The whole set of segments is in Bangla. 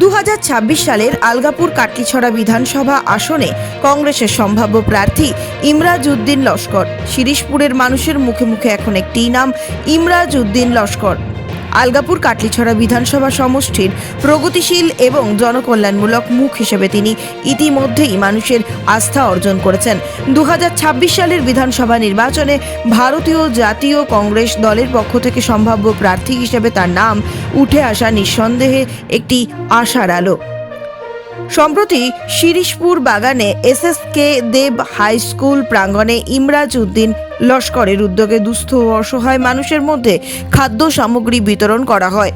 দু হাজার ছাব্বিশ সালের আলগাপুর কাটলিছড়া বিধানসভা আসনে কংগ্রেসের সম্ভাব্য প্রার্থী ইমরাজ উদ্দিন লস্কর। শিরিশপুরের মানুষের মুখে মুখে এখন একটি নাম, ইমরাজ উদ্দিন লস্কর। আলগাপুর কাটলিছড়া বিধানসভা সমষ্টির প্রগতিশীল এবং জনকল্যাণমূলক মুখ হিসেবে তিনি ইতিমধ্যেই মানুষের আস্থা অর্জন করেছেন। দু হাজার ছাব্বিশ সালের বিধানসভা নির্বাচনে ভারতীয় জাতীয় কংগ্রেস দলের পক্ষ থেকে সম্ভাব্য প্রার্থী হিসেবে তার নাম উঠে আসা নিঃসন্দেহে একটি আশার আলো। সম্প্রতি শিরিশপুর বাগানে এসএসকে দেব হাই স্কুল প্রাঙ্গণে ইমরাজ উদ্দিন লস্করের উদ্যোগে দুস্থ ও অসহায় মানুষের মধ্যে খাদ্য সামগ্রী বিতরণ করা হয়।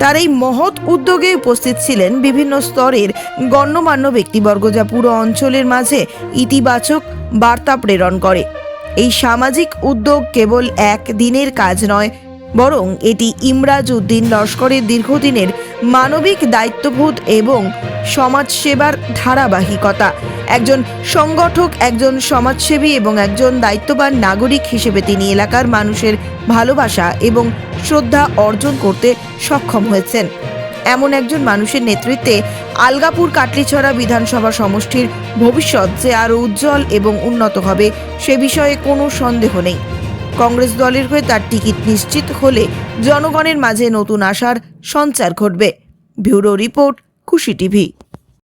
তার এই মহৎ উদ্যোগে উপস্থিত ছিলেন বিভিন্ন স্তরের গণ্যমান্য ব্যক্তিবর্গ যা পুরো অঞ্চলের মাঝে ইতিবাচক বার্তা প্রেরণ করে। এই সামাজিক উদ্যোগ কেবল এক দিনের কাজ নয় বরং এটি ইমরাজ উদ্দিন লস্করের দীর্ঘদিনের মানবিক দায়িত্ববোধ এবং সমাজসেবার ধারাবাহিকতা। একজন সংগঠক, একজন সমাজসেবী এবং একজন দায়িত্ববান নাগরিক হিসেবে তিনি এলাকার মানুষের ভালোবাসা এবং শ্রদ্ধা অর্জন করতে সক্ষম হয়েছেন। এমন একজন মানুষের নেতৃত্বে আলগাপুর কাটলিছড়া বিধানসভা সমষ্টির ভবিষ্যৎ যে আরও উজ্জ্বল এবং উন্নত হবে সে বিষয়ে কোনো সন্দেহ নেই। কংগ্রেস দলের হয়ে তার টিকিট নিশ্চিত হলে জনগণের মাঝে নতুন আশার সঞ্চার ঘটবে। Bureau report Khushi TV.